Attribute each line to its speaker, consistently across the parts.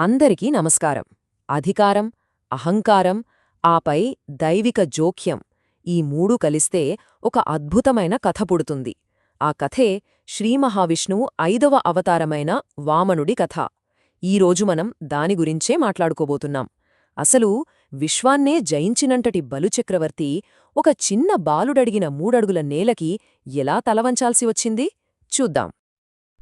Speaker 1: అందరికీ నమస్కారం. అధికారం అహంకారం ఆపై దైవిక జోక్యం ఈ మూడు కలిస్తే ఒక అద్భుతమైన కథ పుడుతుంది. ఆ కథే శ్రీమహావిష్ణువు ఐదవ అవతారమైన వామనుడి కథ. ఈరోజు మనం దాని గురించే మాట్లాడుకోబోతున్నాం. అసలు విశ్వాన్నే జయించినంతటి బలుచక్రవర్తి ఒక చిన్న బాలుడడిగిన మూడడుగుల నేలకి ఎలా తలవంచాల్సి వచ్చింది? చూద్దాం.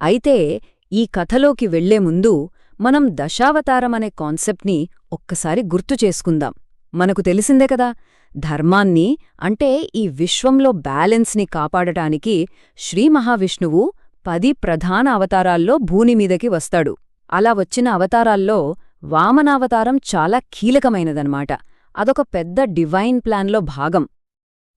Speaker 2: అయితే ఈ కథలోకి వెళ్ళే ముందు మనం దశావతారమనే కాన్సెప్ట్ని ఒక్కసారి గుర్తు చేసుకుందాం. మనకు తెలిసిందే కదా ధర్మాన్ని అంటే ఈ విశ్వంలో బ్యాలెన్స్ని కాపాడటానికి శ్రీ మహావిష్ణువు పది ప్రధాన అవతారాల్లో భూమిమీదకి వస్తాడు. అలా వచ్చిన అవతారాల్లో వామనావతారం చాలా కీలకమైనదన్నమాట. అదొక పెద్ద డివైన్ ప్లాన్లో భాగం.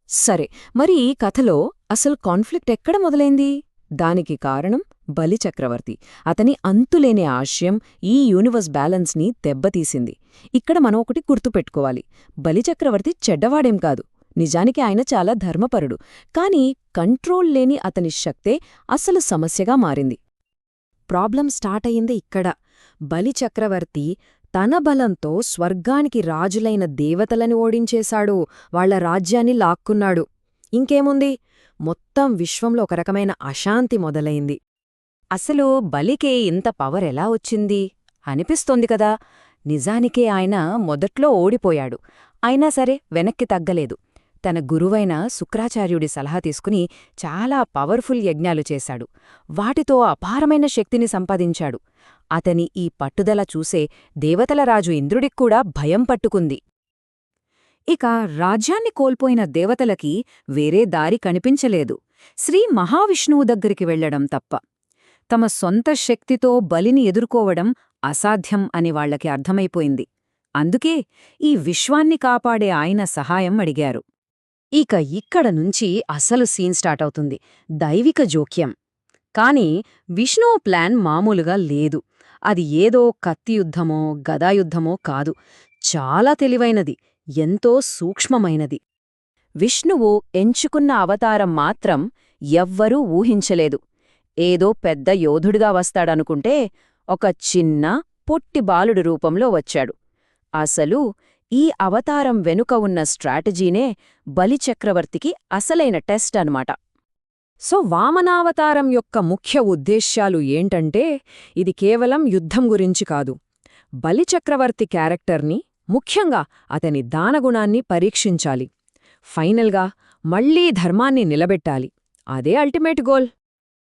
Speaker 1: సరే మరి ఈ కథలో అసలు కాన్ఫ్లిక్ట్ ఎక్కడ మొదలైంది? దానికి కారణం బలిచక్రవర్తి అతని అంతులేని ఆశయం ఈ యూనివర్స్ బ్యాలెన్స్ని దెబ్బతీసింది. ఇక్కడ మనం ఒకటి గుర్తుపెట్టుకోవాలి బలిచక్రవర్తి చెడ్డవాడేం కాదు. నిజానికి ఆయన చాలా ధర్మపరుడు. కాని కంట్రోల్ లేని అతని శక్తే అసలు సమస్యగా మారింది. ప్రాబ్లం స్టార్ట్ అయింది ఇక్కడ. బలిచక్రవర్తి తన బలంతో స్వర్గానికి రాజులైన దేవతలని ఓడించేశాడు. వాళ్ళ రాజ్యాన్ని లాక్కున్నాడు. ఇంకేముంది? మొత్తం విశ్వంలో ఒక రకమైన అశాంతి మొదలైంది.
Speaker 2: అసలు బలికే ఇంత పవర్ ఎలా వచ్చింది? అనిపిస్తోంది కదా. నిజానికే ఆయన మొదట్లో ఓడిపోయాడు. అయినా సరే వెనక్కి తగ్గలేదు. తన గురువైన శుక్రాచార్యుడి సలహా తీసుకుని చాలా పవర్ఫుల్ యజ్ఞాలు చేశాడు. వాటితో అపారమైన శక్తిని సంపాదించాడు. అతని ఈ పట్టుదల చూసే దేవతల రాజు ఇంద్రుడిక్కూడా భయం పట్టుకుంది. ఇక రాజ్యాన్ని కోల్పోయిన దేవతలకి వేరే దారి కనిపించలేదు. శ్రీ మహావిష్ణువు దగ్గరికి వెళ్ళడం తప్ప. తమ సొంత శక్తితో బలిని ఎదుర్కోవడం అసాధ్యం అని వాళ్ళకి అర్థమైపోయింది. అందుకే ఈ విశ్వాన్ని కాపాడే ఆయన సహాయం అడిగారు. ఇక ఇక్కడ నుంచి అసలు సీన్ స్టార్ట్ అవుతుంది. దైవిక జోక్యం. కాని విష్ణువు ప్లాన్ మామూలుగా లేదు. అది ఏదో కత్తియుద్ధమో గదాయుద్ధమో కాదు. చాలా తెలివైనది. ఎంతో సూక్ష్మమైనది. విష్ణువు ఎంచుకున్న అవతారం మాత్రం ఎవ్వరూ ఊహించలేదు. ఏదో పెద్ద యోధుడిగా వస్తాడనుకుంటే ఒక చిన్న పొట్టి బాలుడు రూపంలో వచ్చాడు. అసలు ఈ అవతారం వెనుక ఉన్న స్ట్రాటజీనే బలిచక్రవర్తికి అసలైన టెస్ట్ అన్నమాట.
Speaker 1: సో వామనావతారం యొక్క ముఖ్య ఉద్దేశ్యాలు ఏంటంటే ఇది కేవలం యుద్ధం గురించి కాదు. బలిచక్రవర్తి క్యారెక్టర్ని ముఖ్యంగా అతని దానగుణాన్ని పరీక్షించాలి. ఫైనల్గా మళ్ళీ ధర్మాన్ని నిలబెట్టాలి. అదే అల్టిమేట్ గోల్.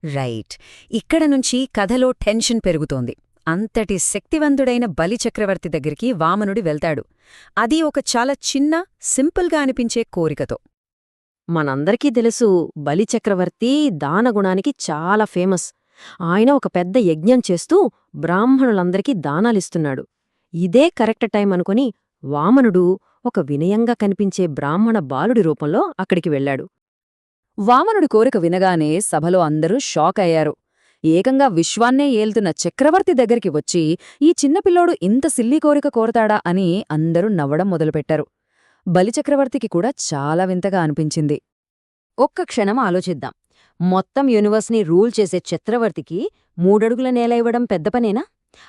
Speaker 2: రైట్. ఇక్కడ నుంచి కథలో టెన్షన్ పెరుగుతోంది. అంతటి శక్తివంతుడైన బలిచక్రవర్తి దగ్గరికి వామనుడి వెళ్తాడు. అది ఒక చాలా చిన్న సింపుల్గా అనిపించే కోరికతో.
Speaker 1: మనందరికీ తెలుసు బలిచక్రవర్తి దానగుణానికి చాలా ఫేమస్. ఆయన ఒక పెద్ద యజ్ఞం చేస్తూ బ్రాహ్మణులందరికీ దానాలిస్తున్నాడు. ఇదే కరెక్ట్ టైం అనుకుని వామనుడు ఒక వినయంగా కనిపించే బ్రాహ్మణ బాలుడి రూపంలో అక్కడికి వెళ్ళాడు.
Speaker 2: వామనుడి కోరిక వినగానే సభలో అందరూ షాక్ అయ్యారు. ఏకంగా విశ్వాన్నే ఏల్తున్న చక్రవర్తి దగ్గరికి వచ్చి ఈ చిన్నపిల్లోడు ఇంత సిల్లీ కోరిక కోరతాడా? అని అందరూ నవ్వడం మొదలుపెట్టారు. బలిచక్రవర్తికి కూడా చాలా వింతగా అనిపించింది. ఒక్క క్షణం ఆలోచిద్దాం. మొత్తం యూనివర్స్ని రూల్ చేసే చక్రవర్తికి మూడడుగుల నేల ఇవ్వడం పెద్ద పనేనా?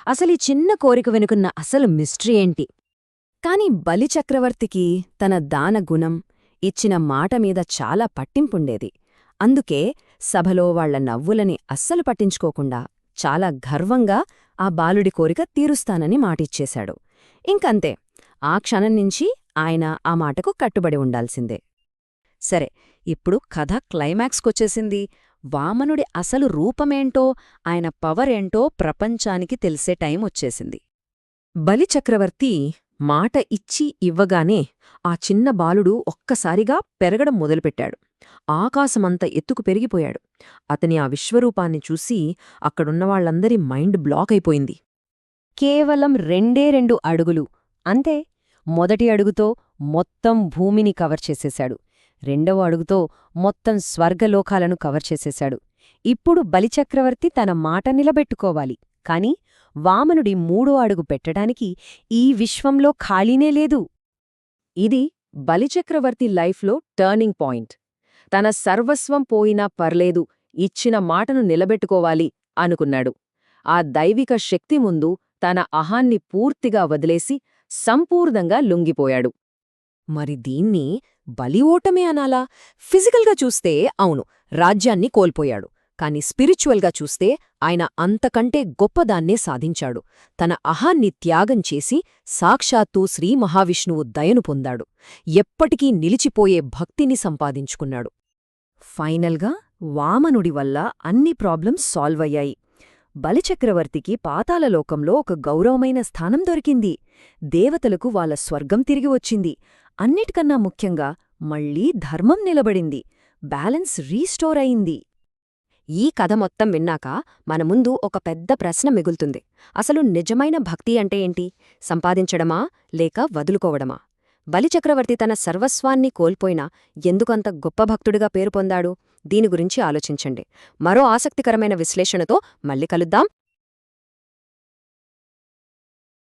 Speaker 2: అసలీ చిన్న కోరిక వెనుకున్న అసలు మిస్టరీ ఏంటి? కాని బలిచక్రవర్తికి తన దానగుణం ఇచ్చిన మాట మీద చాలా పట్టింపుండేది. అందుకే సభలో వాళ్ళ నవ్వులని అస్సలు పట్టించుకోకుండా చాలా గర్వంగా ఆ బాలుడి కోరిక తీరుస్తానని మాటిచ్చేశాడు. ఇంకంతే ఆ క్షణం నుంచి ఆయన ఆ మాటకు కట్టుబడి ఉండాల్సిందే. సరే ఇప్పుడు కథ క్లైమాక్స్కొచ్చేసింది. వామనుడి అసలు రూపమేంటో ఆయన పవరేంటో ప్రపంచానికి తెలిసే టైం వచ్చేసింది.
Speaker 1: బలిచక్రవర్తి మాట ఇచ్చి ఇవ్వగానే ఆ చిన్న బాలుడు ఒక్కసారిగా పెరగడం మొదలుపెట్టాడు. ఆకాశమంత ఎత్తుకు పెరిగిపోయాడు. అతని ఆ విశ్వరూపాన్ని చూసి అక్కడున్నవాళ్ళందరి మైండ్ బ్లాక్ అయిపోయింది.
Speaker 2: కేవలం రెండే రెండు అడుగులు. అంతే. మొదటి అడుగుతో మొత్తం భూమిని కవర్ చేసేశాడు. రెండవ అడుగుతో మొత్తం స్వర్గలోకాలను కవర్ చేసేశాడు. ఇప్పుడు బలిచక్రవర్తి తన మాట నిలబెట్టుకోవాలి. కాని వామనుడి మూడో అడుగు పెట్టడానికి ఈ విశ్వంలో ఖాళీనే లేదు.
Speaker 1: ఇది బలిచక్రవర్తి లైఫ్లో టర్నింగ్ పాయింట్. తన సర్వస్వం పోయినా పర్లేదు ఇచ్చిన మాటను నిలబెట్టుకోవాలి అనుకున్నాడు. ఆ దైవిక శక్తి ముందు
Speaker 2: తన అహాన్ని పూర్తిగా వదిలేసి సంపూర్ణంగా లొంగిపోయాడు.
Speaker 1: మరి దీన్ని బలి ఓటమే అనాలా? ఫిజికల్గా చూస్తే అవును రాజ్యాన్ని కోల్పోయాడు. కాని స్పిరిచువల్గా చూస్తే ఆయన అంతకంటే గొప్పదాన్నే సాధించాడు. తన అహాన్ని త్యాగం చేసి సాక్షాత్తు శ్రీ మహావిష్ణువు దయను పొందాడు. ఎప్పటికీ నిలిచిపోయే భక్తిని సంపాదించుకున్నాడు.
Speaker 2: ఫైనల్గా వామనుడి వల్ల అన్ని ప్రాబ్లమ్స్ సాల్వ్ అయ్యాయి బలిచక్రవర్తికి పాతాళలోకంలో ఒక గౌరవమైన స్థానం దొరికింది. దేవతలకు వాళ్ళ స్వర్గం తిరిగి వచ్చింది. అన్నిటికన్నా ముఖ్యంగా మళ్ళీ ధర్మం నిలబడింది. బ్యాలెన్స్ రీస్టోర్ అయింది.
Speaker 1: ఈ కథ మొత్తం విన్నాక మన ముందు ఒక పెద్ద ప్రశ్న మిగులుతుంది. అసలు నిజమైన భక్తి అంటే ఏంటి? సంపాదించడమా? లేక వదులుకోవడమా? బలిచక్రవర్తి తన సర్వస్వాన్ని కోల్పోయినా ఎందుకంత గొప్ప భక్తుడిగా పేరు పొందాడు? దీని గురించి ఆలోచించండి. మరో ఆసక్తికరమైన విశ్లేషణతో మళ్ళీ కలుద్దాం.